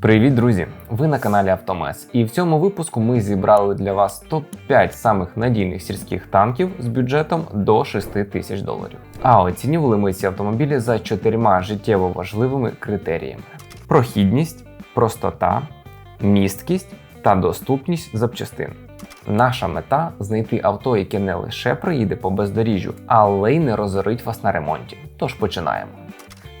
Привіт, друзі! Ви на каналі Автомес, і в цьому випуску ми зібрали для вас топ-5 самих надійних сільських танків з бюджетом до 6 тисяч доларів. А оцінювали ми ці автомобілі за чотирма життєво важливими критеріями: прохідність, простота, місткість та доступність запчастин. Наша мета знайти авто, яке не лише проїде по бездоріжжю, але й не розорить вас на ремонті. Тож починаємо.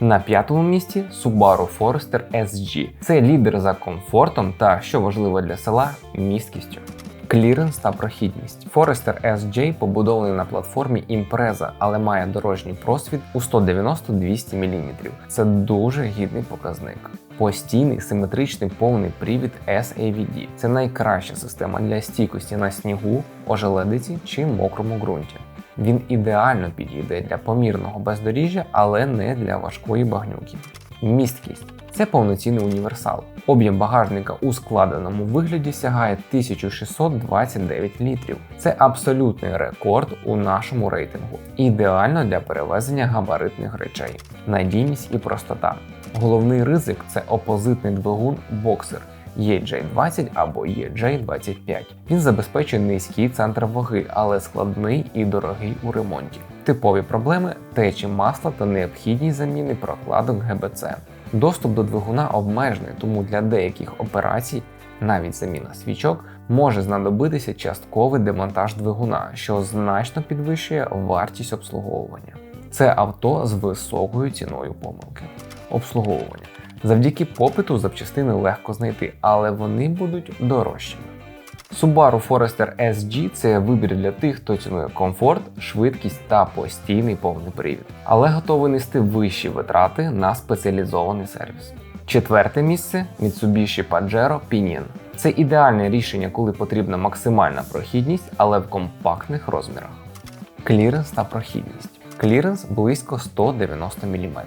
На п'ятому місці Subaru Forester SG. Це лідер за комфортом та, що важливо для села, місткістю. Кліренс та прохідність. Forester SJ побудований на платформі Impreza, але має дорожній просвіт у 190-200 мм. Це дуже гідний показник. Постійний симетричний повний привід SAVD. Це найкраща система для стійкості на снігу, ожеледиці чи мокрому ґрунті. Він ідеально підійде для помірного бездоріжжя, але не для важкої багнюки. Місткість це повноцінний універсал. Об'єм багажника у складеному вигляді сягає 1629 літрів. Це абсолютний рекорд у нашому рейтингу. Ідеально для перевезення габаритних речей, надійність і простота. Головний ризик це опозитний двигун боксер. EJ20 або EJ25. Він забезпечує низький центр ваги, але складний і дорогий у ремонті. Типові проблеми течі масла та необхідність заміни прокладок ГБЦ. Доступ до двигуна обмежений, тому для деяких операцій, навіть заміна свічок, може знадобитися частковий демонтаж двигуна, що значно підвищує вартість обслуговування. Це авто з високою ціною помилки. Обслуговування. Завдяки попиту запчастини легко знайти, але вони будуть дорожчими. Subaru Forester SG це вибір для тих, хто цінує комфорт, швидкість та постійний повний привід, але готовий нести вищі витрати на спеціалізований сервіс. Четверте місце Mitsubishi Pajero Pinion. Це ідеальне рішення, коли потрібна максимальна прохідність, але в компактних розмірах. Кліренс та прохідність. Кліренс близько 190 мм.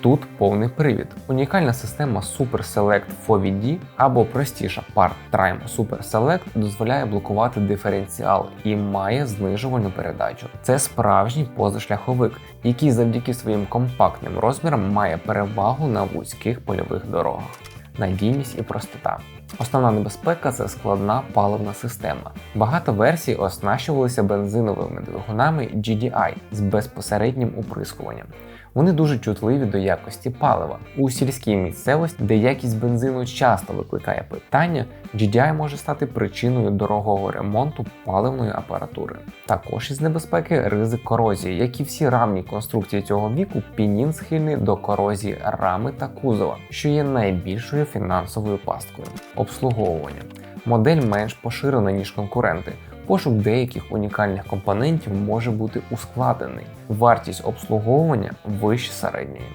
Тут повний привід. Унікальна система Super Select FOVD або простіша Part Trime Super Select дозволяє блокувати диференціал і має знижувальну передачу. Це справжній позашляховик, який завдяки своїм компактним розмірам має перевагу на вузьких польових дорогах. Надійність і простота. Основна небезпека це складна паливна система. Багато версій оснащувалися бензиновими двигунами GDI з безпосереднім уприскуванням. Вони дуже чутливі до якості палива. У сільській місцевості, де якість бензину часто викликає питання, GDI може стати причиною дорогого ремонту паливної апаратури. Також із небезпеки ризик корозії, як і всі рамні конструкції цього віку, пінін схильний до корозії рами та кузова, що є найбільшою фінансовою пасткою. Обслуговування. Модель менш поширена, ніж конкуренти. Пошук деяких унікальних компонентів може бути ускладений. Вартість обслуговування вище середньої.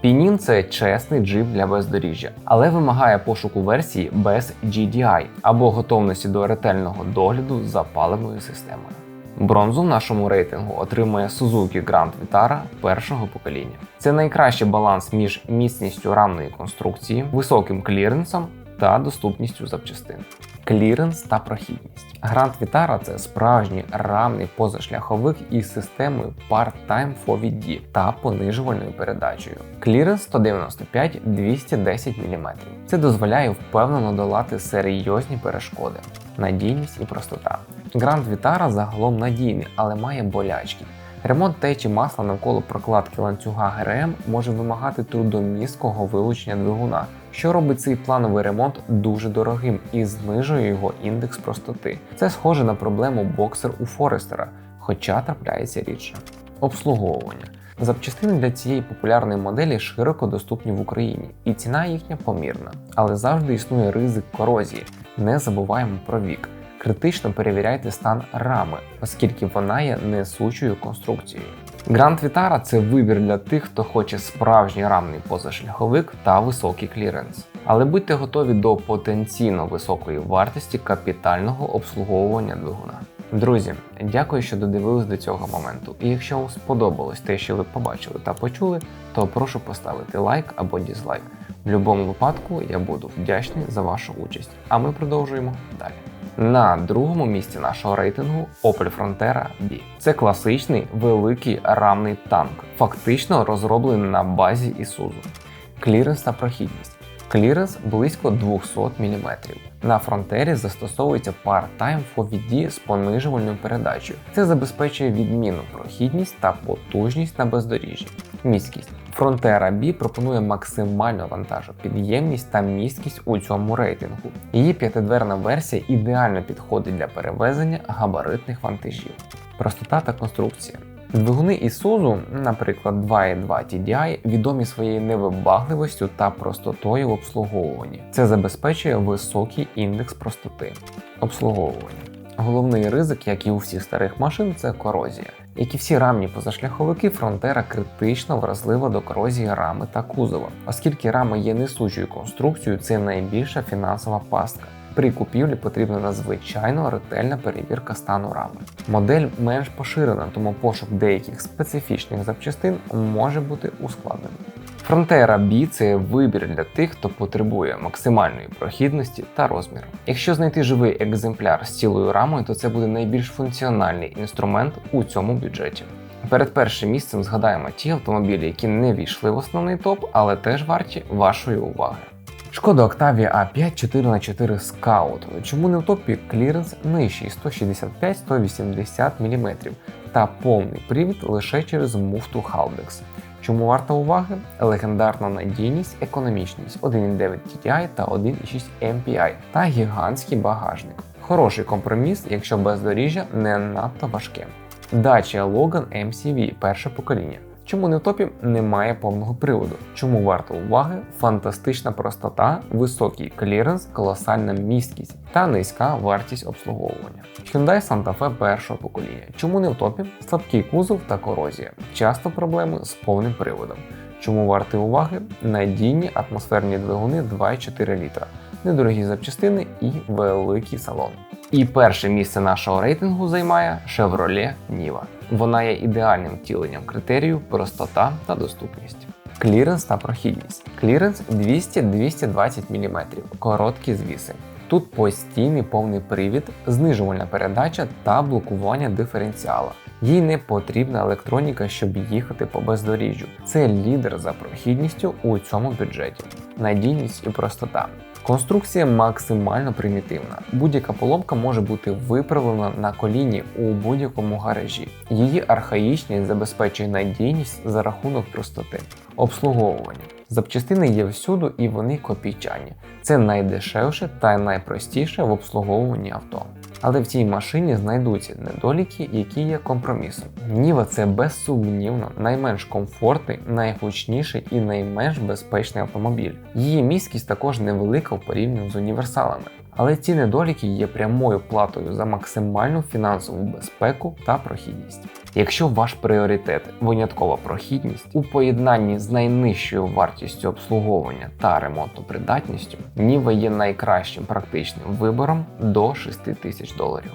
Пінін це чесний джип для бездоріжжя, але вимагає пошуку версії без GDI або готовності до ретельного догляду за паливною системою. Бронзу в нашому рейтингу отримує Suzuki Grand Vitara першого покоління. Це найкращий баланс між міцністю рамної конструкції, високим кліренсом та доступністю запчастин. Кліренс та прохідність. Grand Vitara – це справжній рамний позашляховик із системою Part-Time FOVD та понижувальною передачею. Кліренс 195-210 мм. Це дозволяє впевнено долати серйозні перешкоди, надійність і простота. Grand Vitara загалом надійний, але має болячки. Ремонт течі масла навколо прокладки ланцюга ГРМ може вимагати трудомісткого вилучення двигуна, що робить цей плановий ремонт дуже дорогим і знижує його індекс простоти. Це схоже на проблему боксер у Форестера, хоча трапляється рідше. Обслуговування. Запчастини для цієї популярної моделі широко доступні в Україні, і ціна їхня помірна, але завжди існує ризик корозії. Не забуваємо про вік. Критично перевіряйте стан рами, оскільки вона є несучою конструкцією. Grand Vitara – це вибір для тих, хто хоче справжній рамний позашляховик та високий кліренс. Але будьте готові до потенційно високої вартості капітального обслуговування двигуна. Друзі, дякую, що додивились до цього моменту. І якщо вам сподобалось те, що ви побачили та почули, то прошу поставити лайк або дізлайк. В будь-якому випадку я буду вдячний за вашу участь. А ми продовжуємо далі. На другому місці нашого рейтингу Opel Frontera B. Це класичний великий рамний танк, фактично розроблений на базі Isuzu. Кліренс та прохідність. Кліренс близько 200 мм. На фронтері застосовується Part-Time FOVD з понижувальною передачею. Це забезпечує відмінну прохідність та потужність на бездоріжжі. Міськість. Frontera B пропонує максимальну вантажопідємність та місткість у цьому рейтингу. Її п'ятидверна версія ідеально підходить для перевезення габаритних вантажів. Простота та конструкція. Двигуни Isuzu, наприклад, 2.2 TDI, відомі своєю невибагливістю та простотою в обслуговуванні. Це забезпечує високий індекс простоти обслуговування. Головний ризик, як і у всіх старих машин, це корозія. Як і всі рамні позашляховики, фронтера критично вразлива до корозії рами та кузова, оскільки рама є несучою конструкцією, це найбільша фінансова пастка. При купівлі потрібна надзвичайно ретельна перевірка стану рами. Модель менш поширена, тому пошук деяких специфічних запчастин може бути ускладненим. Frontera B – це вибір для тих, хто потребує максимальної прохідності та розміру. Якщо знайти живий екземпляр з цілою рамою, то це буде найбільш функціональний інструмент у цьому бюджеті. Перед першим місцем згадаємо ті автомобілі, які не війшли в основний топ, але теж варті вашої уваги. Шкода Octavia A5 4х4 Scout. Чому не в топі кліренс нижчий 165-180 мм та повний привід лише через муфту Haldex. Чому варта уваги? Легендарна надійність, економічність 1.9 TTI та 1.6 MPI та гігантський багажник. Хороший компроміс, якщо бездоріжжя не надто важке. Дача Logan MCV перше покоління. Чому не в топі немає повного приводу? Чому варто уваги? Фантастична простота, високий кліренс, колосальна місткість та низька вартість обслуговування. Hyundai Santa Fe першого покоління. Чому не в топі? Слабкий кузов та корозія. Часто проблеми з повним приводом. Чому варти уваги? Надійні атмосферні двигуни 2,4 літра, недорогі запчастини і великий салон. І перше місце нашого рейтингу займає Chevrolet Niva. Вона є ідеальним втіленням критерію простота та доступність. Кліренс та прохідність. Кліренс 200-220 мм, короткі звіси. Тут постійний повний привід, знижувальна передача та блокування диференціала. Їй не потрібна електроніка, щоб їхати по бездоріжжю. Це лідер за прохідністю у цьому бюджеті. Надійність і простота. Конструкція максимально примітивна. Будь-яка поломка може бути виправлена на коліні у будь-якому гаражі. Її архаїчність забезпечує надійність за рахунок простоти. Обслуговування. Запчастини є всюду і вони копійчані. Це найдешевше та найпростіше в обслуговуванні авто. Але в цій машині знайдуться недоліки, які є компромісом. Ніва це безсумнівно найменш комфортний, найгучніший і найменш безпечний автомобіль. Її міськість також невелика в порівнянні з універсалами. Але ці недоліки є прямою платою за максимальну фінансову безпеку та прохідність. Якщо ваш пріоритет виняткова прохідність у поєднанні з найнижчою вартістю обслуговування та ремонтопридатністю, Ніва є найкращим практичним вибором до 6 тисяч доларів.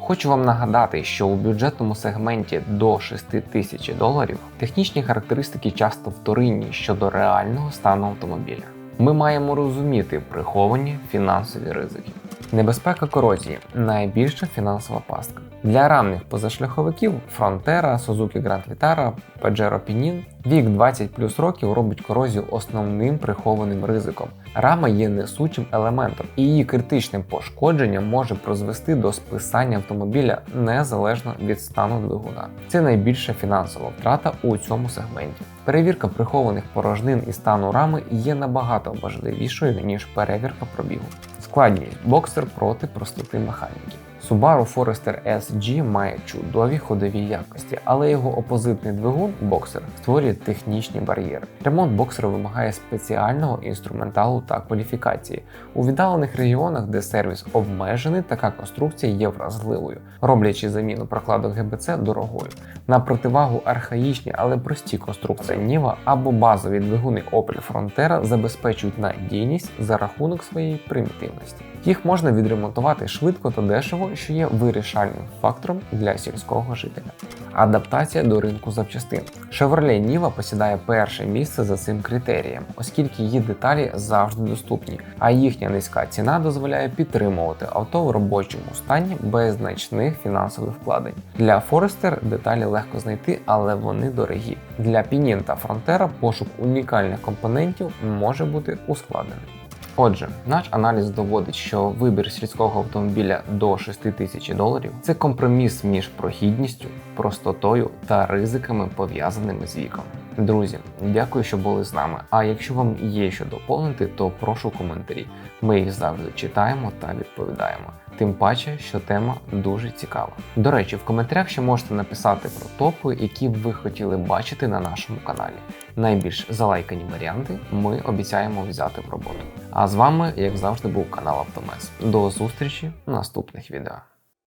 Хочу вам нагадати, що у бюджетному сегменті до 6 тисяч доларів технічні характеристики часто вторинні щодо реального стану автомобіля. Ми маємо розуміти приховані фінансові ризики. Небезпека корозії найбільша фінансова пастка. Для рамних позашляховиків Frontera, Suzuki Grand Vitara, Pajero Pinin вік 20 плюс років робить корозію основним прихованим ризиком. Рама є несучим елементом, і її критичним пошкодженням може призвести до списання автомобіля незалежно від стану двигуна. Це найбільша фінансова втрата у цьому сегменті. Перевірка прихованих порожнин і стану рами є набагато важливішою ніж перевірка пробігу. Складність боксер проти простоти механіки. Subaru Forester SG має чудові ходові якості, але його опозитний двигун боксер створює технічні бар'єри. Ремонт боксера вимагає спеціального інструменталу та кваліфікації. У віддалених регіонах, де сервіс обмежений, така конструкція є вразливою, роблячи заміну прокладок ГБЦ дорогою. На противагу архаїчні, але прості конструкції Niva або базові двигуни Opel Frontera забезпечують надійність за рахунок своєї примітивності. Їх можна відремонтувати швидко та дешево, що є вирішальним фактором для сільського жителя. Адаптація до ринку запчастин. Chevrolet Niva посідає перше місце за цим критерієм, оскільки її деталі завжди доступні, а їхня низька ціна дозволяє підтримувати авто в робочому стані без значних фінансових вкладень. Для Forester деталі легко знайти, але вони дорогі. Для Pinin та Frontera пошук унікальних компонентів може бути ускладнений. Отже, наш аналіз доводить, що вибір сільського автомобіля до 6 тисяч доларів це компроміс між прохідністю, простотою та ризиками, пов'язаними з віком. Друзі, дякую, що були з нами. А якщо вам є що доповнити, то прошу коментарі. Ми їх завжди читаємо та відповідаємо. Тим паче, що тема дуже цікава. До речі, в коментарях ще можете написати про топи, які б ви хотіли бачити на нашому каналі. Найбільш залайкані варіанти ми обіцяємо взяти в роботу. А з вами, як завжди, був канал Автомес. До зустрічі в наступних відео.